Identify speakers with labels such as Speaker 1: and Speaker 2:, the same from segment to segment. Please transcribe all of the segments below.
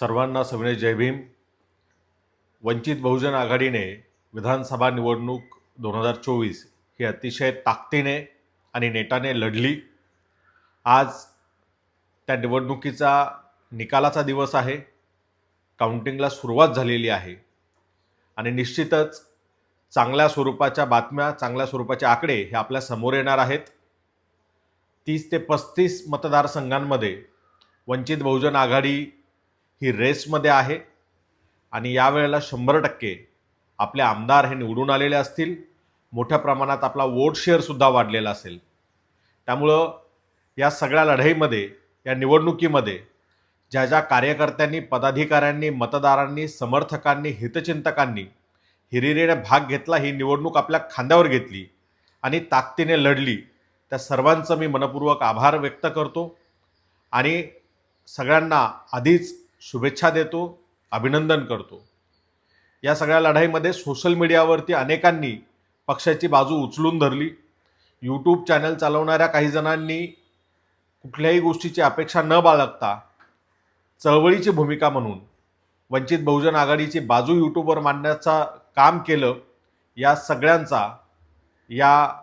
Speaker 1: सर्वांना सविनय जय भीम. वंचित बहुजन आघाडीने विधानसभा निवडणूक दोन हजार चोवीस ही अतिशय ताकदीने आणि नेटाने लढली. आज त्या निवडणुकीचा निकालाचा दिवस आहे. काउंटिंगला सुरुवात झालेली आहे. आणि निश्चितच चांगल्या स्वरूपाच्या बातम्या चांगल्या स्वरूपाचे आकडे हे आपल्यासमोर येणार आहेत. तीस ते पस्तीस मतदारसंघांमध्ये वंचित बहुजन आघाडी ही रेसमध्ये आहे. आणि यावेळेला शंभर टक्के आपले आमदार हे निवडून आलेले असतील. मोठ्या प्रमाणात आपला वोट शेअरसुद्धा वाढलेला असेल. त्यामुळं या सगळ्या लढाईमध्ये या निवडणुकीमध्ये ज्या ज्या कार्यकर्त्यांनी पदाधिकाऱ्यांनी मतदारांनी समर्थकांनी हितचिंतकांनी हिरिरीने भाग घेतला ही निवडणूक आपल्या खांद्यावर घेतली आणि ताकदीने लढली त्या सर्वांचं मी मनपूर्वक आभार व्यक्त करतो. आणि सगळ्यांना आधीच शुभेच्छा देतो अभिनंदन करतो. या सगळ्या लढाईमध्ये सोशल मीडियावरती अनेकांनी पक्षाची बाजू उचलून धरली. यूट्यूब चॅनल चालवणाऱ्या काही जणांनी कुठल्याही गोष्टीची अपेक्षा न बाळगता चळवळीची भूमिका म्हणून वंचित बहुजन आघाडीची बाजू यूट्यूबवर मांडण्याचा काम केलं या सगळ्यांचा या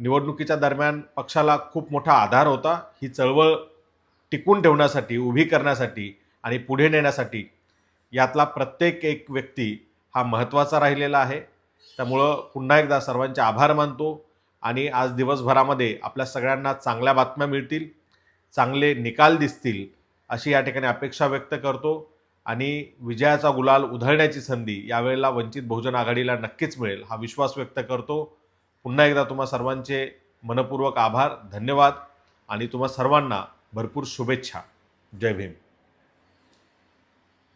Speaker 1: निवडणुकीच्या दरम्यान पक्षाला खूप मोठा आधार होता. ही चळवळ टिकून ठेवण्यासाठी उभी करण्यासाठी आणि पुढे नेण्यासाठी यातला प्रत्येक एक व्यक्ती हा महत्त्वाचा राहिलेला आहे. त्यामुळं पुन्हा एकदा सर्वांचे आभार मानतो आणि आज दिवसभरामध्ये आपल्या सगळ्यांना चांगल्या बातम्या मिळतील चांगले निकाल दिसतील अशी या ठिकाणी अपेक्षा व्यक्त करतो आणि विजयाचा गुलाल उधळण्याची संधी यावेळेला वंचित बहुजन आघाडीला नक्कीच मिळेल हा विश्वास व्यक्त करतो. पुन्हा एकदा तुम्हा सर्वांचे मनपूर्वक आभार धन्यवाद आणि तुम्हा सर्वांना भरपूर शुभेच्छा. जय भीम.